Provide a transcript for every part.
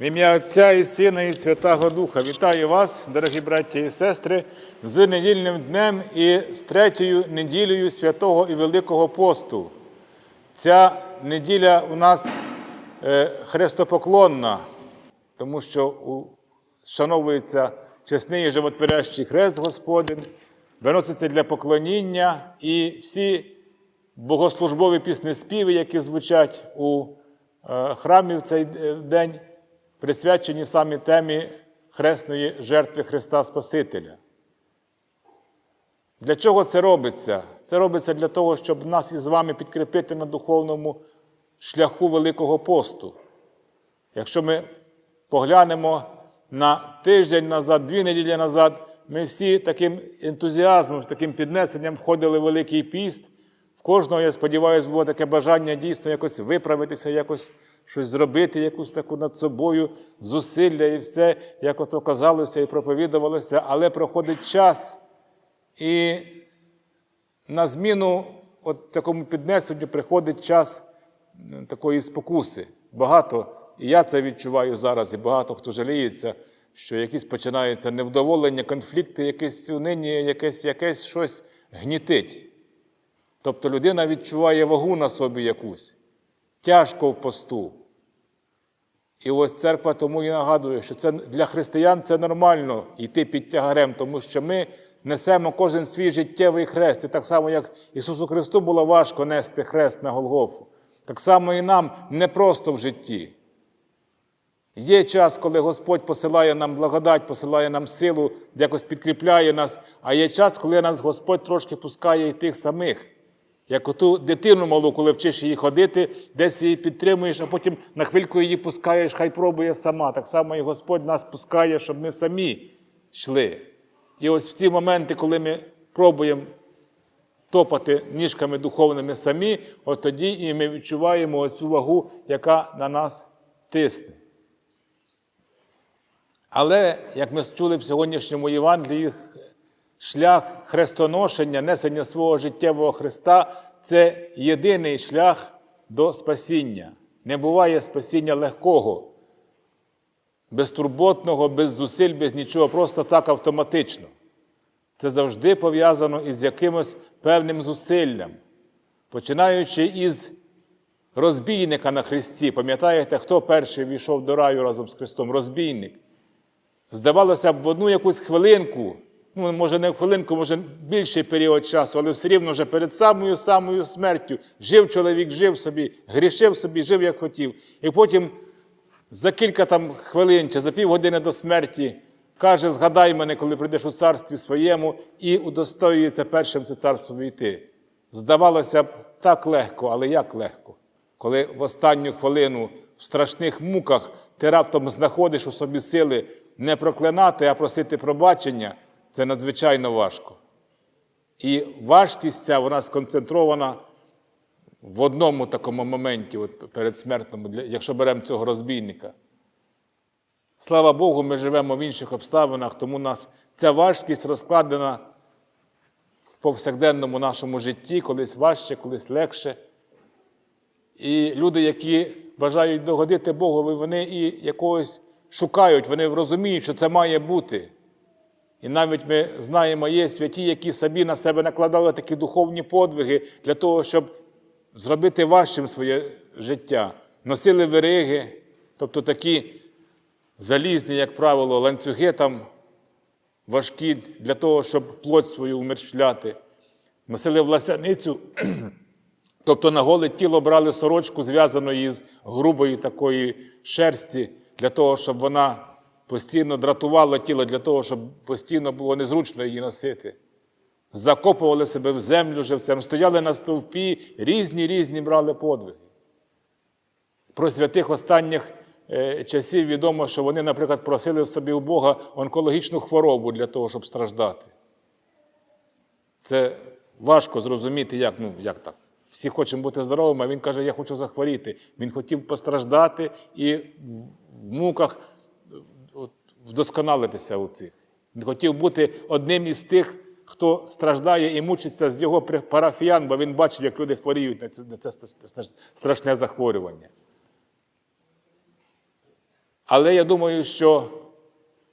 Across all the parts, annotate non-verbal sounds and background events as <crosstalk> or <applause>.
В ім'я Отця і Сина, і Святого Духа. Вітаю вас, дорогі браття і сестри, з недільним днем і з третьою неділею святого і Великого посту. Ця неділя у нас е, хрестопоклонна, тому що вшановується чесний і животворящий хрест Господень, виноситься для поклоніння і всі богослужбові піснеспіви, які звучать у е, храмі в цей е, день, присвячені саме темі хресної жертви Христа Спасителя. Для чого це робиться? Це робиться для того, щоб нас із вами підкріпити на духовному шляху Великого посту. Якщо ми поглянемо на тиждень назад, дві неділі назад, ми всі таким ентузіазмом, таким піднесенням входили в Великий піст. В кожного, я сподіваюся, було таке бажання дійсно якось виправитися, якось щось зробити, якусь таку над собою зусилля і все, як ото казалося і проповідувалося, але проходить час. І на зміну от такому піднесенню приходить час такої спокуси. Багато, і я це відчуваю зараз, і багато хто жаліється, що якісь починаються невдоволення, конфлікти, якесь униння, якесь, якесь щось гнітить. Тобто людина відчуває вагу на собі якусь, тяжко в посту. І ось церква тому і нагадує, що це для християн це нормально йти під тягарем, тому що ми несемо кожен свій життєвий хрест. І так само, як Ісусу Христу було важко нести хрест на Голгофу, так само і нам непросто в житті. Є час, коли Господь посилає нам благодать, посилає нам силу, якось підкріпляє нас, а є час, коли нас Господь трошки пускає і тих самих. Як оту дитину малу, коли вчиш її ходити, десь її підтримуєш, а потім на хвильку її пускаєш, хай пробує сама. Так само і Господь нас пускає, щоб ми самі йшли. І ось в ці моменти, коли ми пробуємо топати ніжками духовними самі, от тоді і ми відчуваємо оцю вагу, яка на нас тисне. Але, як ми чули в сьогоднішньому Євангелії, шлях хрестоношення, несення свого життєвого Христа це єдиний шлях до спасіння. Не буває спасіння легкого, безтурботного, без зусиль, без нічого, просто так автоматично. Це завжди пов'язано із якимось певним зусиллям, починаючи із розбійника на Христі. Пам'ятаєте, хто перший війшов до раю разом з Христом? Розбійник. Здавалося б, в одну якусь хвилинку, ну, може, не в хвилинку, може більший період часу, але все рівно вже перед самою самою смертю жив чоловік, жив собі, грішив собі, жив як хотів. І потім за кілька там хвилин чи за півгодини до смерті каже: згадай мене, коли прийдеш у царстві своєму, і удостоюється першим це царство війти. Здавалося б, так легко, але як легко, коли в останню хвилину в страшних муках ти раптом знаходиш у собі сили не проклинати, а просити пробачення, це надзвичайно важко. І важкість ця вона сконцентрована в одному такому моменті, от передсмертному, якщо беремо цього розбійника. Слава Богу, ми живемо в інших обставинах, тому нас ця важкість розкладена в повсякденному нашому житті, колись важче, колись легше. І люди, які бажають догодити Богові, вони і якогось шукають, вони розуміють, що це має бути. І навіть ми знаємо, є святі, які собі на себе накладали такі духовні подвиги для того, щоб зробити важчим своє життя. Носили вириги, тобто такі залізні, як правило, ланцюги там важкі для того, щоб плоть свою умерщвляти. Носили власяницю, <clears throat> тобто на голе тіло брали сорочку, зв'язану із грубої такої шерсті, для того, щоб вона постійно дратувала тіло, для того, щоб постійно було незручно її носити. Закопували себе в землю живцем, стояли на стовпі, різні різні брали подвиги. Про святих останніх е, часів відомо, що вони, наприклад, просили в собі у Бога онкологічну хворобу для того, щоб страждати. Це важко зрозуміти, як, ну, як так. Всі хочемо бути здоровими, а він каже, я хочу захворіти. Він хотів постраждати і в муках вдосконалитися у цих. Він хотів бути одним із тих, хто страждає і мучиться з його парафіян, бо він бачив, як люди хворіють на це, на це страшне захворювання. Але я думаю, що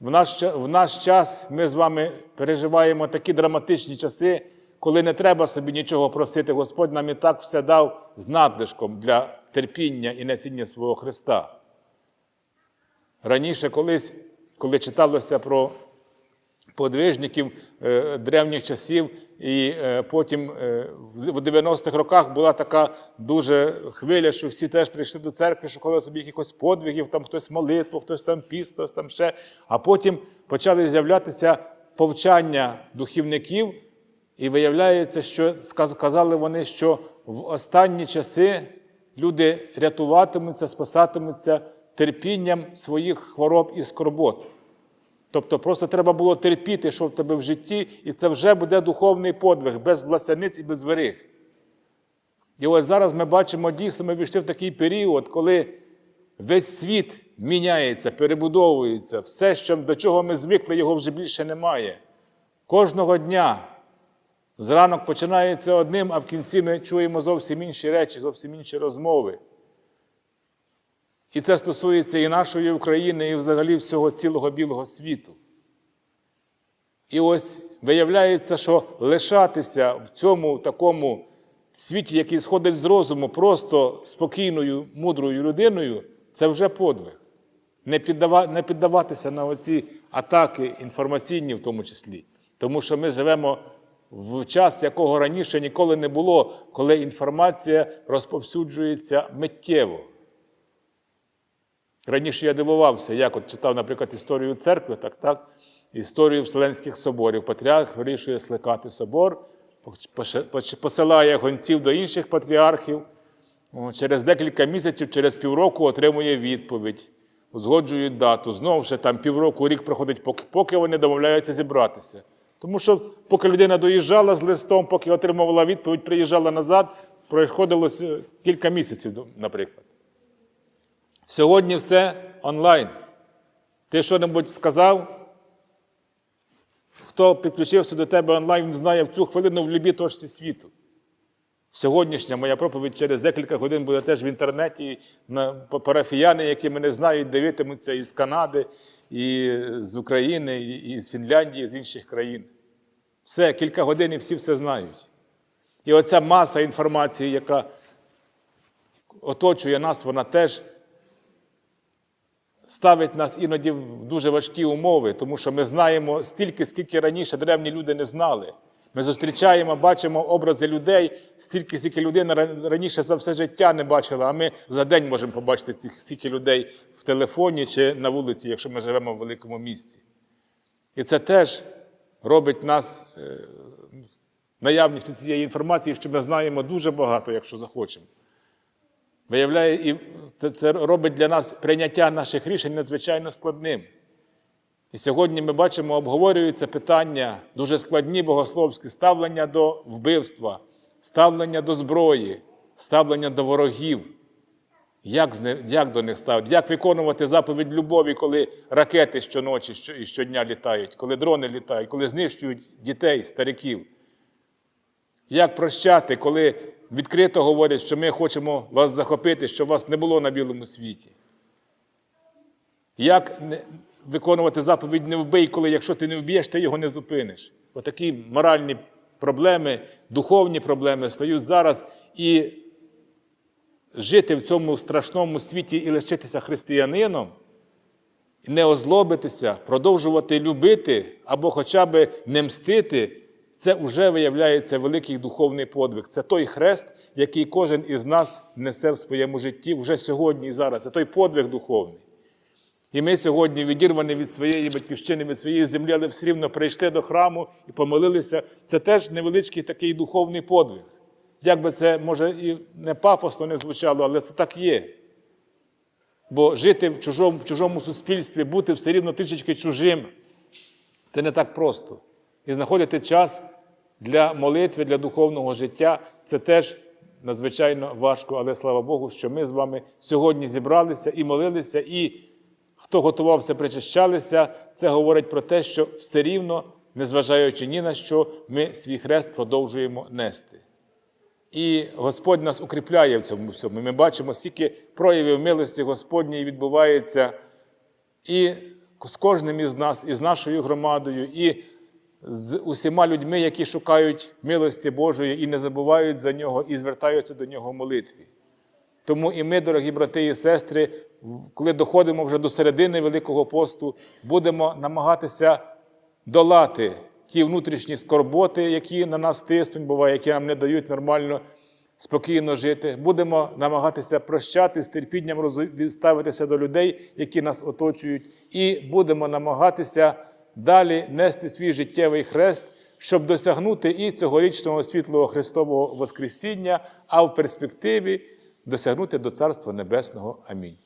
в наш, в наш час ми з вами переживаємо такі драматичні часи, коли не треба собі нічого просити. Господь нам і так все дав з надлишком для терпіння і насіння свого Христа. Раніше, колись, коли читалося про подвижників е, древніх часів, і е, потім е, в 90-х роках була така дуже хвиля, що всі теж прийшли до церкви, шукали собі якихось подвигів, там хтось молитву, хтось там піст, хтось там ще. А потім почали з'являтися повчання духівників, і виявляється, що сказ- казали вони, що в останні часи люди рятуватимуться, спасатимуться терпінням своїх хвороб і скорбот. Тобто просто треба було терпіти, що в тебе в житті, і це вже буде духовний подвиг, без власяниць і без вериг. І ось зараз ми бачимо дійсно, ми війшли в такий період, коли весь світ міняється, перебудовується, все, що, до чого ми звикли, його вже більше немає. Кожного дня зранок починається одним, а в кінці ми чуємо зовсім інші речі, зовсім інші розмови. І це стосується і нашої України, і взагалі всього цілого білого світу. І ось виявляється, що лишатися в цьому такому світі, який сходить з розуму, просто спокійною, мудрою людиною, це вже подвиг. Не, піддава, не піддаватися на оці атаки інформаційні, в тому числі. Тому що ми живемо в час, якого раніше ніколи не було, коли інформація розповсюджується миттєво. Раніше я дивувався, як от читав, наприклад, історію церкви, так, так, історію Вселенських соборів. Патріарх вирішує скликати собор, посилає гонців до інших патріархів. Через декілька місяців, через півроку отримує відповідь, узгоджують дату. Знову ще там півроку, рік проходить, поки, поки вони домовляються зібратися. Тому що поки людина доїжджала з листом, поки отримувала відповідь, приїжджала назад, проходило кілька місяців, наприклад. Сьогодні все онлайн. Ти що-небудь сказав? Хто підключився до тебе онлайн, він знає в цю хвилину в любій точці світу. Сьогоднішня моя проповідь через декілька годин буде теж в інтернеті. На парафіяни, які мене знають, дивитимуться із Канади, і з України, і з Фінляндії, і з інших країн. Все, кілька годин і всі все знають. І оця маса інформації, яка оточує нас, вона теж ставить нас іноді в дуже важкі умови, тому що ми знаємо стільки, скільки раніше древні люди не знали. Ми зустрічаємо, бачимо образи людей, стільки, скільки людина раніше за все життя не бачила, а ми за день можемо побачити цих стільки людей в телефоні чи на вулиці, якщо ми живемо в великому місті. І це теж робить нас е, наявністю цієї інформації, що ми знаємо дуже багато, якщо захочемо. Виявляє, і це, робить для нас прийняття наших рішень надзвичайно складним. І сьогодні ми бачимо, обговорюються питання дуже складні богословські ставлення до вбивства, ставлення до зброї, ставлення до ворогів. Як, як до них ставити? Як виконувати заповідь любові, коли ракети щоночі що- і щодня літають, коли дрони літають, коли знищують дітей, стариків? Як прощати, коли відкрито говорять, що ми хочемо вас захопити, щоб вас не було на білому світі? Як виконувати заповідь не вбий, коли якщо ти не вб'єш, ти його не зупиниш? Отакі моральні проблеми, духовні проблеми стають зараз. І жити в цьому страшному світі і лишитися християнином, не озлобитися, продовжувати любити або хоча б не мстити, це вже виявляється великий духовний подвиг. Це той хрест, який кожен із нас несе в своєму житті вже сьогодні і зараз. Це той подвиг духовний. І ми сьогодні відірвані від своєї батьківщини, від своєї землі, але все рівно прийшли до храму і помолилися. Це теж невеличкий такий духовний подвиг. Як би це, може, і не пафосно не звучало, але це так є. Бо жити в чужому, в чужому суспільстві, бути все рівно трішечки чужим, це не так просто. І знаходити час для молитви, для духовного життя це теж надзвичайно важко, але слава Богу, що ми з вами сьогодні зібралися і молилися, і хто готувався, причащалися, це говорить про те, що все рівно, незважаючи ні на що, ми свій хрест продовжуємо нести. І Господь нас укріпляє в цьому всьому. Ми бачимо, скільки проявів милості Господньої відбувається і з кожним із нас, і з нашою громадою, і з усіма людьми, які шукають милості Божої і не забувають за нього, і звертаються до нього в молитві. Тому і ми, дорогі брати і сестри, коли доходимо вже до середини Великого посту, будемо намагатися долати ті внутрішні скорботи, які на нас тиснуть, буває, які нам не дають нормально, спокійно жити. Будемо намагатися прощати з терпінням ставитися до людей, які нас оточують, і будемо намагатися далі нести свій життєвий хрест, щоб досягнути і цьогорічного світлого Христового Воскресіння, а в перспективі досягнути до Царства Небесного. Амінь.